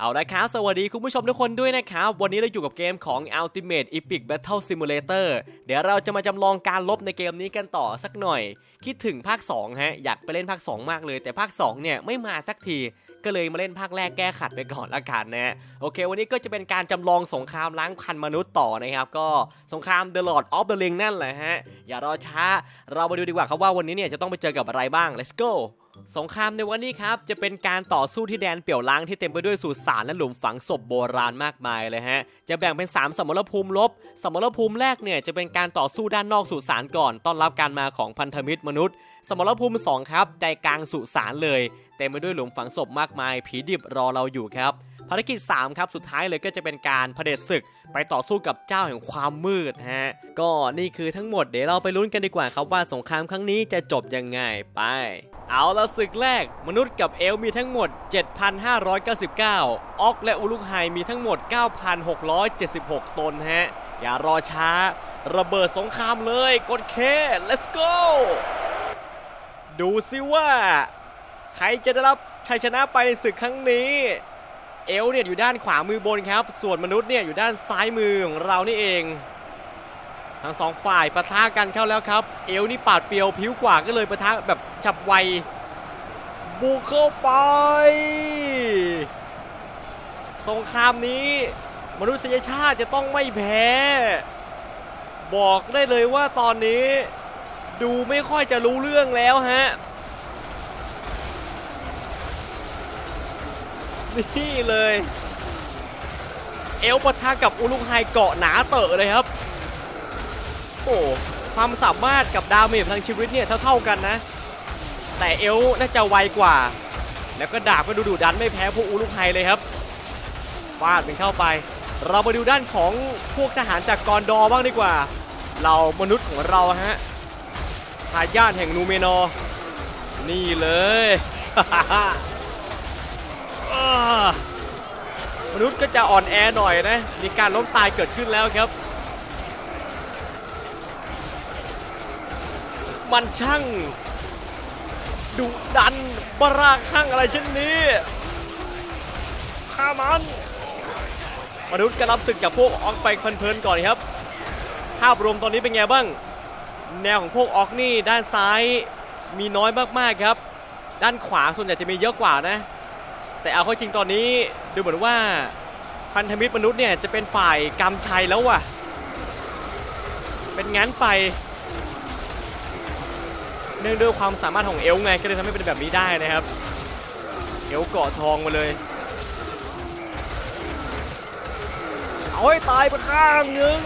เอาละครับ สวัสดีคุณผู้ชมทุกคนด้วยนะครับ วันนี้เราอยู่กับเกมของ Ultimate Epic Battle Simulator เดี๋ยวเราจะมาจำลองการลบในเกมนี้กันต่อสักหน่อย คิดถึงภาค 2 ฮะ อยากไปเล่นภาค 2 มากเลย แต่ภาค 2 เนี่ย ไม่มาสักที ก็เลยมาเล่นภาคแรกแก้ขัดไปก่อนละกันนะ โอเค วันนี้ก็จะเป็นการจำลองสงครามล้างพันมนุษย์ต่อนะครับ ก็สงคราม The Lord of the Ring นั่นแหละฮะ อย่ารอช้า เรามาดูดีกว่าครับว่าวันนี้เนี่ยจะต้องไปเจอกับอะไรบ้าง let's go สงครามในวันนี้ครับ จะเป็นการต่อสู้ที่แดนเปี่ยวล้างที่เต็มไปด้วยสุสานและหลุมฝังศพโบราณมากมายเลยฮะ จะแบ่งเป็น 3 สมรภูมิลบ สมรภูมิแรกเนี่ยจะเป็นการต่อสู้ด้านนอกสุสานก่อน ต้อนรับการมาของพันธมิตรมนุษย์ สมรภูมิ2ครับใจกลางสุสานเลย เต็มไปด้วยหลุมฝังศพมากมาย ผีดิบรอเราอยู่ครับ ภารกิจ 3 ครับสุดท้ายเลยก็จะเป็นการเผด็จศึกไปต่อสู้กับเจ้าแห่งความมืดฮะก็นี่คือทั้งหมดเดี๋ยวเราไปลุ้นกันดีกว่าครับว่าสงครามครั้งนี้จะจบยังไงไป เอาละศึกแรก มนุษย์กับเอลมีทั้งหมด 7,599 ออกและอุลุกไฮมีทั้งหมด 9,676 ตนฮะอย่ารอช้า ระเบิดสงครามเลยกดเค let's go ดูสิว่า ใครจะได้รับชัยชนะไปในศึกครั้งนี้ เอลเนี่ยอยู่ด้านขวามือบนครับ ส่วนมนุษย์เนี่ยอยู่ด้านซ้ายมือของเรานี่เอง ทั้งสองฝ่ายปะทะกันเข้าแล้วครับ เอลนี่ปาดเปียวผิวกว่าก็เลยปะทะแบบฉับไวบุกเข้าไป สงครามนี้มนุษยชาติจะต้องไม่แพ้ บอกได้เลยว่าตอนนี้ ดูไม่ค่อยจะรู้เรื่องแล้วฮะ นี่เลย เอลปะทะกับอุลุกไฮเกาะหนาเตอะเลยครับ โอ้ความสามารถกับดาเมจพลังชีวิตเนี่ยเท่าๆกันนะ แต่เอลน่าจะไวกว่า แล้วก็ดาบก็ดูดุดันไม่แพ้พวกอุลุกไฮเลยครับฟาดเป็นเข้าไป เรามาดูด้านของพวกทหารจากกอนดอบ้างดีกว่า เรามนุษย์ของเราฮะทายาทแห่งนูเมนอ นี่เลย มนุษย์ก็จะอ่อนแอหน่อยนะ มีการล้มตายเกิดขึ้นแล้วครับ มันช่างดุดันบราข้างอะไรเช่นนี้ฆ่ามัน มนุษย์ก็รับศึกกับพวกออกไปเพลินๆก่อนครับ ภาพรวมตอนนี้เป็นไงบ้าง แนวของพวกออกนี่ด้านซ้ายมีน้อยมากๆครับ ด้านขวาส่วนใหญ่จะมีเยอะกว่านะ แต่เอาเข้าจริงตอนนี้ดูเหมือนว่าพันธมิตรมนุษย์เนี่ยจะเป็นฝ่ายกำชัยแล้วว่ะ เป็นงั้นไป เนื่องด้วยความสามารถของเอลไงก็เลยทำให้เป็นแบบนี้ได้นะครับ เอลเกาะทองมาเลย เอาให้ตายไปข้างหนึ่ง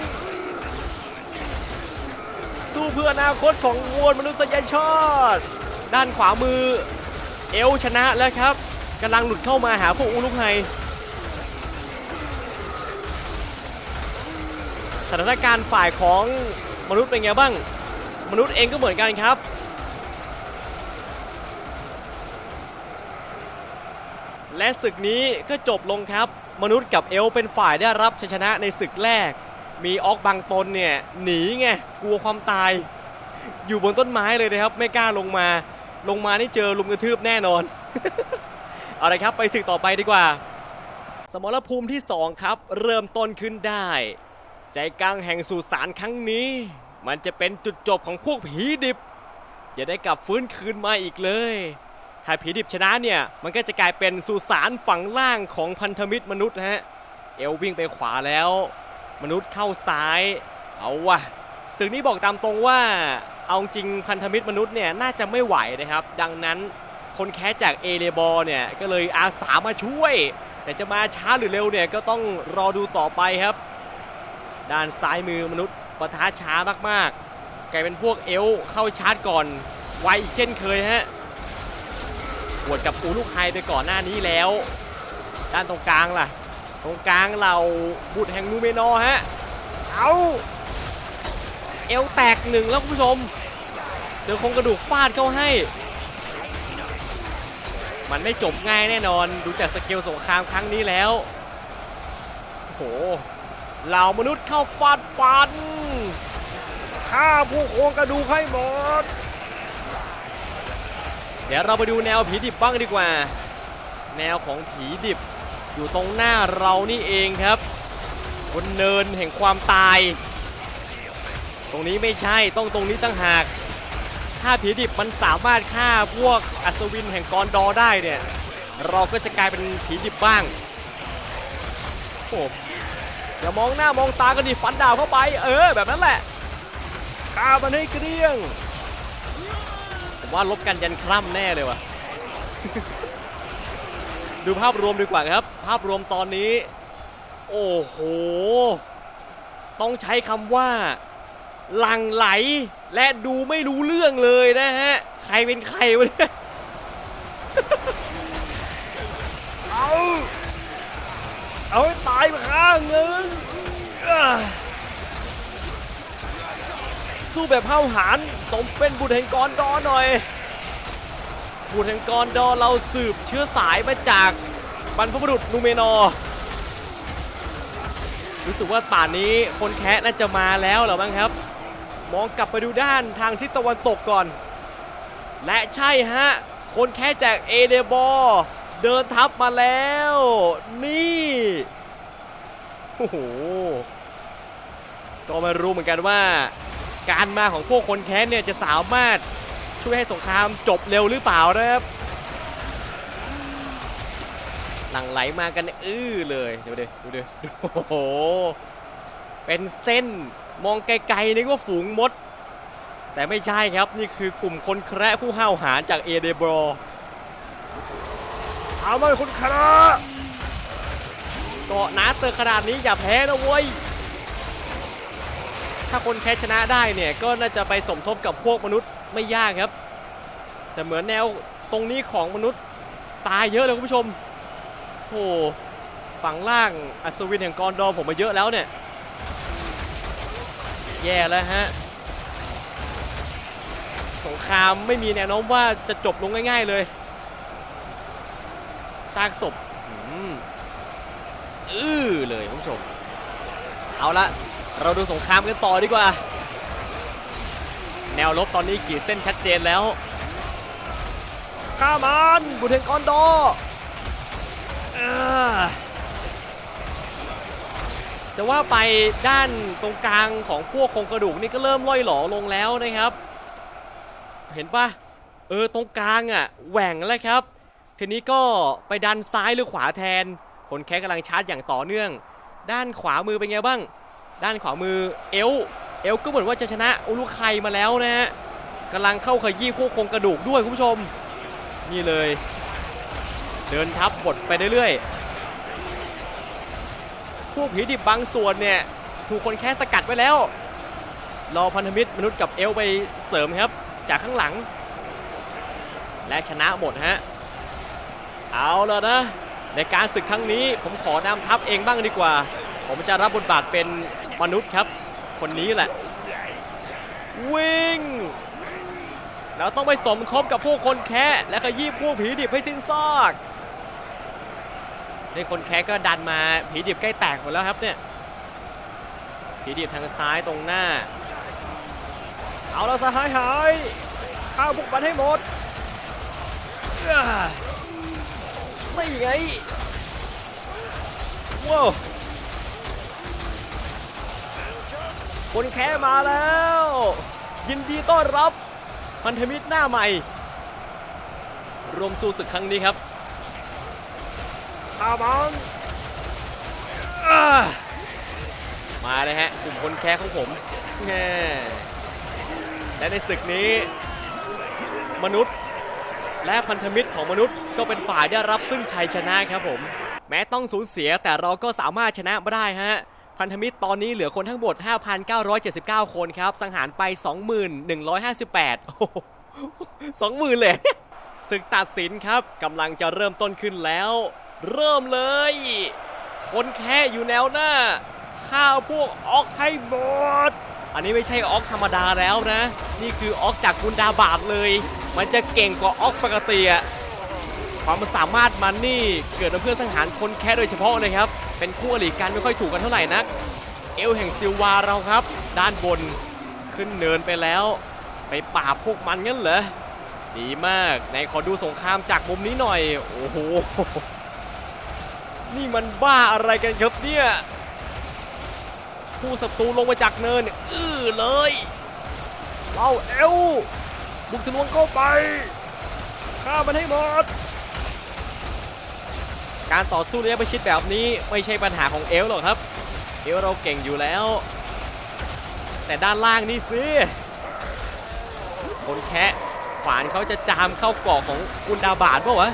สู้เพื่ออนาคตของมวลมนุษยชาติด้านขวามือเอลชนะแล้วครับ กำลังหลุดเข้ามาหาพวกอุลุกไฮสถานการณ์ฝ่ายของมนุษย์เป็นไงบ้าง มนุษย์เองก็เหมือนกันครับ และศึกนี้ก็จบลงครับ มนุษย์กับเอลเป็นฝ่ายได้รับชัยชนะในศึกแรก มีออกบางตนเนี่ยหนีไงกลัวความตาย อยู่บนต้นไม้เลยนะครับ ไม่กล้าลงมา ลงมานี่เจอลุมกระทืบแน่นอน เอาละครับ ไปศึกต่อไปดีกว่า สมรภูมิที่ 2 ครับ เริ่มต้นขึ้นได้ ใจกลางแห่งสุสานครั้งนี้ มันจะเป็นจุดจบของพวกผีดิบอย่าได้กลับฟื้นคืนมาอีกเลย ถ้าผีดิบชนะเนี่ย มันก็จะกลายเป็นสุสานฝั่งล่างของพันธมิตรมนุษย์ฮะเอลวิ่งไปขวาแล้ว มนุษย์เข้าซ้าย เอาวะศึกนี้บอกตามตรงว่าเอาจริงพันธมิตรมนุษย์เนี่ยน่าจะไม่ไหวนะครับ ดังนั้น คนแค้จากเอเลบอเนี่ยก็เลยอาสามาช่วย แต่จะมาช้าหรือเร็วเนี่ยก็ต้องรอดูต่อไปครับ ด้านซ้ายมือมนุษย์ปะทะช้ามากๆ กลายเป็นพวกเอลเข้าชาร์จก่อน ไวอีกเช่นเคยฮะหวดกับอูลูกไฮไปก่อนหน้านี้แล้ว ด้านตรงกลางล่ะ ตรงกลางเราบุตรแห่งนูเมนอฮะเอาเอลแตกหนึ่งแล้วคุณผู้ชมเดี๋ยวคงกระดูกฟาดเข้าให้ มันไม่จบง่ายแน่นอน ดูจากสเกลสงครามครั้งนี้แล้ว โอ้โห เหล่ามนุษย์เข้าฟาดฟันฆ่าผู้โครงกระดูกให้หมด เดี๋ยวเราไปดูแนวผีดิบบ้างดีกว่า แนวของผีดิบอยู่ตรงหน้าเรานี่เองครับ บนเนินแห่งความตาย ตรงนี้ไม่ใช่ต้องตรงนี้ตั้งหาก ถ้าผีดิบมันสามารถฆ่าพวกอัศวินแห่งกรดอได้เนี่ย เราก็จะกลายเป็นผีดิบบ้างโอ้อย่ามองหน้ามองตากันดิฟันดาวเข้าไป เออ แบบนั้นแหละฆ่ามันให้เกลี้ยงผมว่าลบกันยันคร่ำแน่เลยว่ะดูภาพรวมดีกว่าครับ ภาพรวมตอนนี้ โอ้โห ต้องใช้คำว่า หลังไหลและดูไม่รู้เรื่องเลยนะฮะ ใครเป็นใครวะเนี่ยเอาเอาให้ตายไปข้างนึงสู้แบบห้าหาญสมเป็นบุตรแห่งกรดอหน่อย บุตรแห่งกรดอเราสืบเชื้อสายมาจากบรรพบุรุษนูเมนอร์รู้สึกว่าป่านนี้คนแคะน่าจะมาแล้วหรอบ้างครับ มองกลับไปดูด้านทางทิศตะวันตกก่อน และใช่ฮะ คนแค่จากเอเดบอร์เดินทัพมาแล้ว นี่โอ้โหก็ไม่รู้เหมือนกันว่า การมาของพวกคนแค้นเนี่ยจะสามารถช่วยให้สงครามจบเร็วหรือเปล่านะครับหลังไหลมากันอื้อเลยเดี๋ยวเดี๋ยวดูดิโอ้โห เป็นเส้น มองไกลๆนึกว่าฝูงมด แต่ไม่ใช่ครับนี่คือกลุ่มคนแคระผู้ห้าวหาญจากเอเดบรอเอามาคุณคณะเกาะหนาเตอขนาดนี้อย่าแพ้นะเว้ยถ้าคนแคสชนะได้เนี่ยก็น่าจะไปสมทบกับพวกมนุษย์ไม่ยากครับ แต่เหมือนแนวตรงนี้ของมนุษย์ตายเยอะเลยคุณผู้ชมโอ้ฝั่งล่างอัศวินแห่งกรดอมผมมาเยอะแล้วเนี่ย แย่แล้วฮะ สงครามไม่มีแนวโน้มว่าจะจบลงง่ายๆเลยซากศพอืมอื้อเลยคุณผู้ชม เอาละเราดูสงครามกันต่อดีกว่า แนวรบตอนนี้ขีดเส้นชัดเจนแล้วข้ามันบุเทงกอนโดอ่า จะว่าไปด้านตรงกลางของพวกโครงกระดูกนี่ก็เริ่มล่อยหลอลงแล้วนะครับ เห็นปะเออตรงกลางอะแหว่งแล้วครับ ทีนี้ก็ไปดันซ้ายหรือขวาแทนคนแค่กำลังชาร์จอย่างต่อเนื่อง ด้านขวามือเป็นไงบ้าง ด้านขวามือเอลเอลก็เหมือนว่าจะชนะอุลุไคมาแล้วนะฮะกำลังเข้าขยี้พวกโครงกระดูกด้วยคุณผู้ชม นี่เลย เดินทับบทไปเรื่อยๆ พวกผีดิบบางส่วนเนี่ย ถูกคนแค่สกัดไว้แล้ว รอพันธมิตรมนุษย์กับเอลไปเสริมครับ จากข้างหลัง และชนะหมดฮะ เอาแล้วนะ ในการศึกครั้งนี้ผมขอนำทัพเองบ้างดีกว่า ผมจะรับบทบาทเป็นมนุษย์ครับ คนนี้แหละ วิ่งแล้วต้องไปสมคบกับพวกคนแคะและขยี้พวกผีดิบให้สิ้นซาก ในคนแคก็ดันมาผีดิบใกล้แตกหมดแล้วครับเนี่ยผีดิบทางซ้ายตรงหน้า เอาเราสหายหายข้าบุกมันให้หมดไม่ไงว้าวคนแค่มาแล้ว ยินดีต้อนรับพันธมิตรหน้าใหม่ รวมสู้ศึกครั้งนี้ครับาบังอ่ามาเลยฮะกลุ่มคนแค่ของผมแง่และในศึกนี้ มนุษย์และพันธมิตรของมนุษย์ก็เป็นฝ่ายได้รับซึ่งชัยชนะครับผม แม้ต้องสูญเสียแต่เราก็สามารถชนะมาได้ฮะ พันธมิตรตอนนี้เหลือคนทั้งหมด 5,979 คนครับ สังหารไป 21,158 โอ้โห20,000เลยศึกตัดสินครับกำลังจะเริ่มต้นขึ้นแล้ว เริ่มเลย คนแค่อยู่แนวหน้าข้าวพวกออกให้หมด อันนี้ไม่ใช่ออกธรรมดาแล้วนะ นี่คือออกจากกุนดาบาทเลย มันจะเก่งกว่าออกปกติอะความสามารถมันนี่เกิดมาเพื่อสังหารคนแค่โดยเฉพาะเลยครับ เป็นคู่อริกันไม่ค่อยถูกกันเท่าไหร่นัก เอลแห่งซิลวาเราครับ ด้านบนขึ้นเนินไปแล้ว ไปปราบพวกมันงั้นเหรอดีมากไหนขอดูสงครามจากมุมนี้หน่อย โอ้โห นี่มันบ้าอะไรกันครับเนี่ยผู้ศัตรูลงมาจากเนินเนี่ยอื้อเลยเราเอวบุกทะลวงเข้าไปฆ่ามันให้หมดการต่อสู้ระยะประชิดแบบนี้ไม่ใช่ปัญหาของเอลหรอกครับ เอลเราเก่งอยู่แล้ว แต่ด้านล่างนี่สิคนแคะฝานเขาจะจามเข้าเกาะของกุนดาบาดปะวะ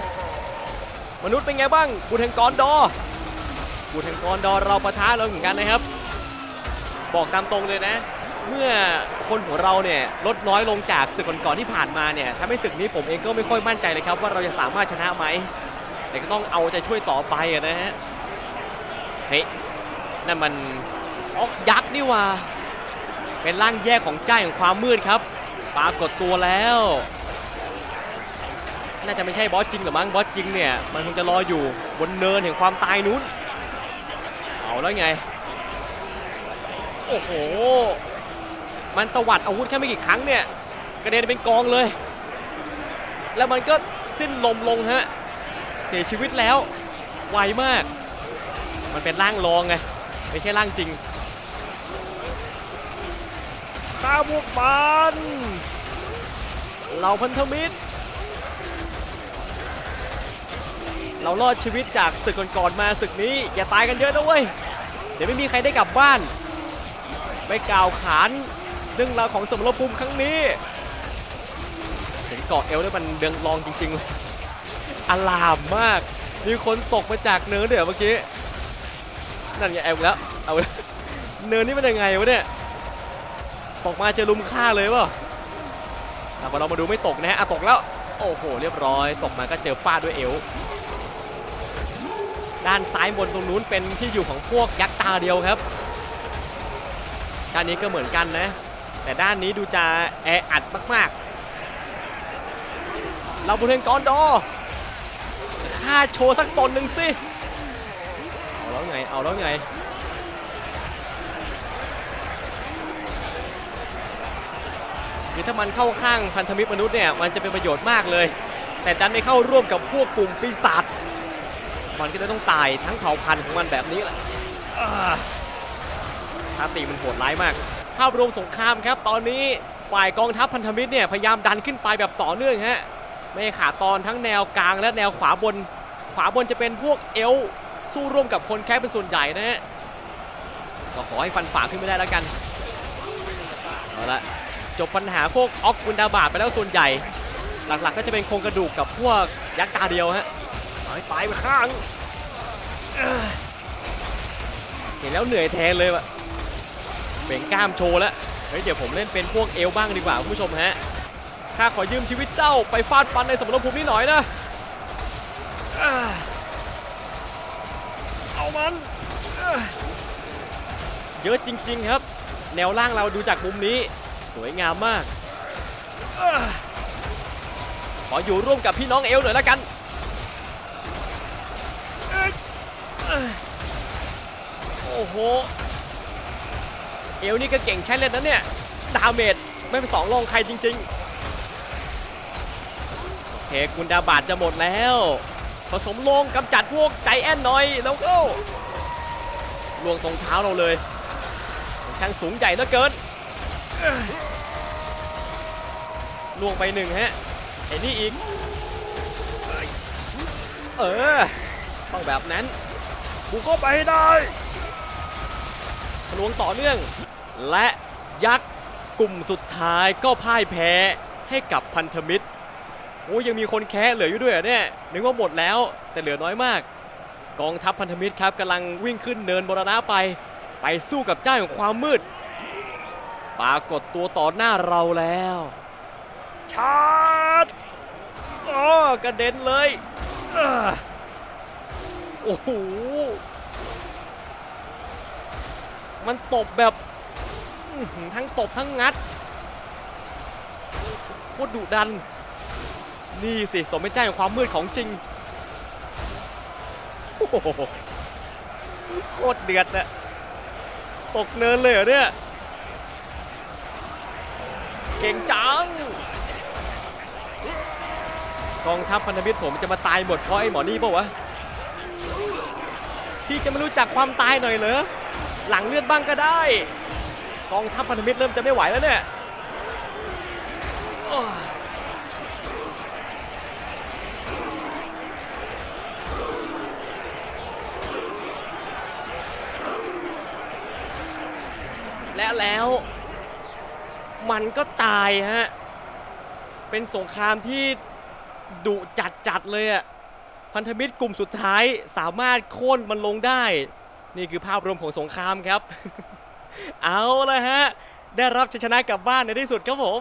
มนุษย์เป็นไงบ้างกูแทงกรดอกูแทงกรดอเราประท้าเราเหมือนกันนะครับ บอกตามตรงเลยนะ เมื่อคนของเราเนี่ยลดน้อยลงจากศึกก่อนๆที่ผ่านมาเนี่ยทำให้ศึกนี้ผมเองก็ไม่ค่อยมั่นใจเลยครับว่าเราจะสามารถชนะไหมแต่ก็ต้องเอาใจช่วยต่อไปนะฮะเฮ้ยนั่นมันออกยักษ์นี่ว่า เป็นร่างแยกของเจ้าแห่งความมืดครับปรากฏตัวแล้ว น่าจะไม่ใช่บอสจริงหรือมั้งบอสจริงเนี่ยมันคงจะรออยู่บนเนินแห่งความตายนู้นเอาแล้วไงโอ้โหมันตวัดอาวุธแค่ไม่กี่ครั้งเนี่ยกระเด็นเป็นกองเลย แล้วมันก็สิ้นลมลงฮะเสียชีวิตแล้วไวมาก มันเป็นร่างรองไงไม่ใช่ร่างจริงข้าพวกมันเหล่าพันธมิตร เรารอดชีวิตจากศึกก่อนๆมาศึกนี้อย่าตายกันเยอะนะเว้ยเดี๋ยวไม่มีใครได้กลับบ้านไปกล่าวขานเรื่องราวของสมรภูมิครั้งนี้เห็นเกาะเอลด้วยมันเดืองรองจริงๆเลยอลามมาก มีคนตกมาจากเนินเดี๋ยวเมื่อกี้นั่นไงแอลแล้วเอาแล้วเนินนี่มันยังไงวะเนี่ยตกมาจะลุมฆ่าเลยเปล่ะพอเรามาดูไม่ตกนะฮะอะตกแล้ว โอ้โห เรียบร้อย ตกมาก็เจอฟาดด้วยเอว ด้านซ้ายบนตรงนู้นเป็นที่อยู่ของพวกยักษ์ตาเดียวครับ ด้านนี้ก็เหมือนกันนะ แต่ด้านนี้ดูจะแออัดมากๆ เราบุเทนกอนดอ่าโชว์สักตนหนึ่งสิ เอาแล้วไง เอาแล้วไงคือถ้ามันเข้าข้างพันธมิตรมนุษย์เนี่ย มันจะเป็นประโยชน์มากเลย แต่ดันไม่เข้าร่วมกับพวกกลุ่มปีศาจ มันก็เลยต้องตายทั้งเผ่าพันธุ์ของมันแบบนี้แหละท่าตีมันโหดร้ายมาก ภาพรวมสงครามครับ ตอนนี้ฝ่ายกองทัพพันธมิตรเนี่ยพยายามดันขึ้นไปแบบต่อเนื่องฮะ ไม่ขาดตอนทั้งแนวกลางและแนวขวาบน ขวาบนจะเป็นพวกเอลสู้ร่วมกับคนแค่เป็นส่วนใหญ่นะฮะ ก็ขอให้ฟันฝ่าขึ้นไม่ได้แล้วกัน เอาละจบปัญหาพวกออกกุนดาบาดไปแล้วส่วนใหญ่ หลักๆก็จะเป็นโครงกระดูกกับพวกยักษ์ตาเดียวฮะ ตายตายไปข้างเห็นแล้วเหนื่อยแทนเลยว่ะเบ่งกล้ามโชว์แล้วเฮ้ยเดี๋ยวผมเล่นเป็นพวกเอลบ้างดีกว่าคุณผู้ชมฮะข้าขอยืมชีวิตเจ้าไปฟาดฟันในสมรภูมินี้หน่อยนะเอามันเยอะจริง ๆครับ แนวล่างเราดูจากมุมนี้ สวยงามมากขออยู่ร่วมกับพี่น้องเอลหน่อยละกัน โอ้โห เอลนี่ก็เก่งใช้เล่นนะเนี่ย ดาเมจไม่เป็นสองรองใครจริงๆ โอเคกุนดาบาดจะหมดแล้ว ผสมลงกำจัดพวกใจแอนหน่อยแล้วก็ลวงตรงเท้าเราเลย ช่างสูงใหญ่เหลือเกินลวงไปหนึ่งฮะไอ้นี่อีก เออต้องแบบนั้น บุกเข้าไปให้ได้ทะลวงต่อเนื่อง และยักษ์กลุ่มสุดท้ายก็พ่ายแพ้ให้กับพันธมิตรโอ้ยังมีคนแค้เหลืออยู่ด้วยเหรอเนี่ยนึกว่าหมดแล้วแต่เหลือน้อยมาก กองทัพพันธมิตรครับกำลังวิ่งขึ้นเนินบรณะไป ไปสู้กับเจ้าของความมืดปรากฏตัวต่อหน้าเราแล้วชาร์จอ๋อกระเด็นเลยเอ้อ โอ้โห มันตบแบบทั้งตบทั้งงัดโคตรดุดัน นี่สิ สมเป็นเจ้าแห่งความมืดของจริง โอ้โหโคตรเดือดอะตกเนินเลยเหรอเนี่ย เก่งจังกองทัพพันธมิตรผมจะมาตายหมดเพราะไอ้หมอนี่ปล่าวะ ที่จะไม่รู้จักความตายหน่อยเหรอหลังเลือดบ้างก็ได้ กองทัพพันธมิตรเริ่มจะไม่ไหวแล้วเนี่ยและแล้วมันก็ตายฮะ เป็นสงครามที่ดุจัดจัดเลยอะ พันธมิตรกลุ่มสุดท้ายสามารถโค่นมันลงได้ นี่คือภาพรวมของสงครามครับ เอาละฮะ ได้รับชัยชนะกลับบ้านในที่สุดครับผม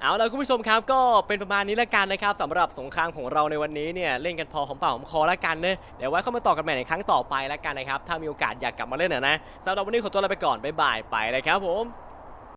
เอาละคุณผู้ชมครับก็เป็นประมาณนี้ละกันนะครับสำหรับสงครามของเราในวันนี้เนี่ยเล่นกันพอของเปล่าของคอละกันเนะเดี๋ยวไว้เข้ามาต่อกันใหม่ในครั้งต่อไปละกันนะครับถ้ามีโอกาสอยากกลับมาเล่นนะนะสำหรับวันนี้ขอตัวลาไปก่อนบ๊ายบายไปเลยครับผม